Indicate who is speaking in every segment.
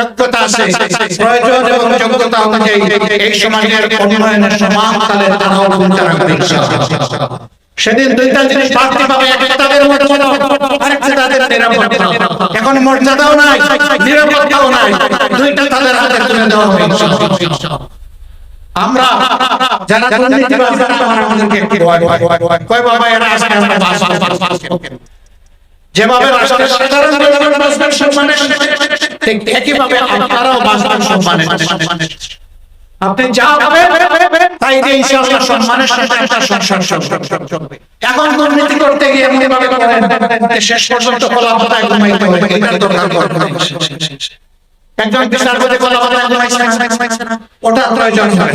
Speaker 1: যোগ্যতা আছে। প্রয়োজন এবং যোগ্যতা অনুযায়ী এই সমাজের উন্নয়নের সমান তালে তারাও ভূমিকা রাখবে সেদিন দুইটা জিনিস বাড়তি পাবে একটা তাদের মর্যাদা আরেকটা তাদের নিরাপত্তা এখন মর্যাদাও নাই নিরাপত্তাও নাই দুইটা তাদের হাতে তুলে দেওয়া হবে আমরা যারা দুর্নীতিবাজ তারা আমাদেরকে কয় বাবা এরা আমরা বাস বাস বাস যেভাবে রাষ্ট্রের সাধারণ জনগণ সম্মানের সাথে, ঠিক একইভাবে আপনারাও বাঁচবেন সম্মানের আপনি যা পাবেন তাই দিয়ে ইনশাআল্লাহ সম্মানের সাথে একটা সংসার চলবে। এখন দুর্নীতি করতে গিয়ে এমন ভাবে করেন শেষ পর্যন্ত কলাপাতায় ঘুমাইতে হবে এটার দরকার পড়বে না। একজন বিচারপতি কলাপাতায় ঘুমাইছে না ওটা প্রয়োজন হয়।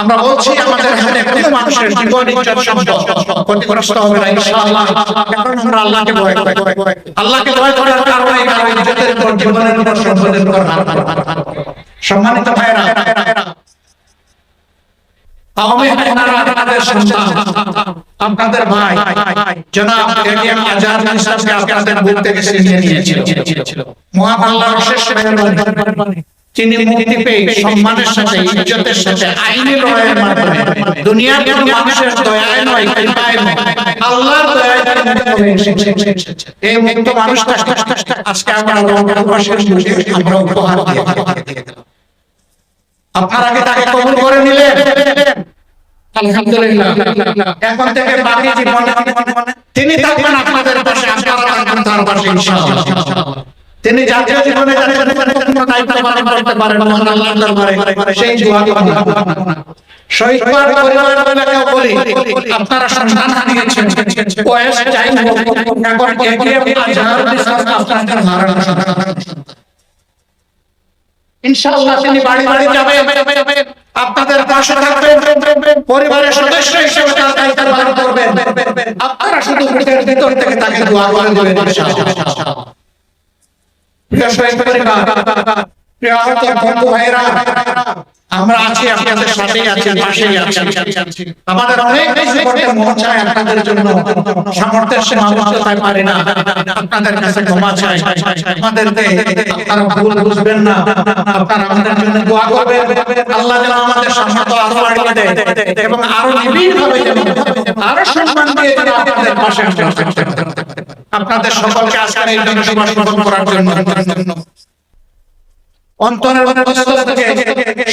Speaker 1: আমরা বলছি আমাদের হাতে কোনো মানুষের জীবন ইজ্জত সম্পদ? ক্ষতিগ্রস্ত হবে না, ইনশাআল্লাহ। কারণ আমরা আল্লাহকে ভয় করি। আল্লাহকে ভয় করার কারণে কারও ইজ্জতের উপর, জীবনের উপর, সম্পদের উপর সম্মানিত ভাইরা আওয়ামী হায়নারা আপনাদের সন্তান, আপনাদের ভাই, জনাব এটিএম আজাদ ইসলামকে আপনাদের বুক থেকে ছিনিয়ে নিয়েছিল। মহান আল্লাহর শেষ মেহরবানি। তিনি মুক্তি পেয়ে সম্মানের সাথে ইজ্জতের সাথে আইনি লড়াইয়ের মাধ্যমে দুনিয়ার কোন মানুষের দয়ায় নয় কৃপায় নয়। আল্লাহর দয়ায় তিনি মুক্ত এই মুক্ত মানুষটা আজকে আমরা আমরা উপহার দিয়ে আপনারা কি তাকে কবুল করে নিলেন? আলহামদুলিল্লাহ। এখন থেকে বাকি জীবন তিনি থাকবেন আপনাদের পাশে আপনারা থাকবেন তার পাশে ইনশাআল্লাহ। তিনি জাতীয় জীবনে সেই বাড়ি আপনাদের পাশে থাকবেন। পরিবারের সদস্য হিসেবে তার দায়িত্ব পালন করবেন। আপনারা শুধু থেকে তাকে দোয়া আমরা আছি আপনাদের সাথেই আছি পাশেই আমাদের অনেক মন চায় আপনাদের জন্য। সামর্থ্যের সীমাবদ্ধতায় পারি না। আপনাদের কাছে ক্ষমা চাই। আপনারা ভুল বুঝবেন না। আপনারা আমাদের জন্য দোয়া করবেন। আল্লাহ যেন আমাদের সামর্থ্য আরও বাড়িয়ে দেয় এবং আরও নিবিড় ভাবে আরও সম্মান দিয়ে আপনাদের পাশে পারি। আপনাদের সকলকে আজকের এই জনসভা করার জন্য। অন্তরের থেকে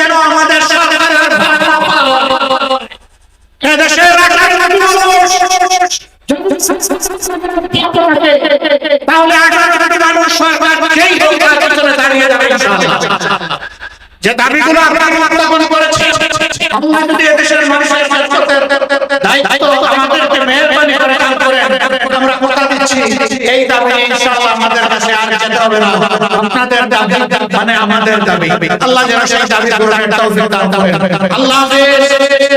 Speaker 1: যেন আমাদের এদেশের তাহলে আঠারো কোটি মানুষ সরকার সেই অধিকার পেছনে দাঁড়িয়ে যাবে যে দাবিগুলো আপনারা উত্থাপন করেছেন আল্লাহ যদি এদেশের মানুষের দায়িত্ব আমাদেরকে মেহরবানি করে দান করেন আমরা কথা দিচ্ছি। এই দাবি ইনশাআল্লাহ আমাদের কাছে আর যেতে হবে না। আপনাদের দাবি মানে আমাদের দাবি। আল্লাহ যেন সেই দাবি পূরণের তৌফিক দান করেন। আল্লাহ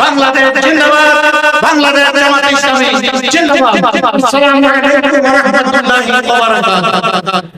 Speaker 1: বাংলাদেশ জিন্দাবাদ বাংলাদেশ জামাত ইসলামী। জিন্দাবাদ। আসসালামু আলাইকুম ওয়া রাহমাতুল্লাহি ওয়া বারাকাতুহু।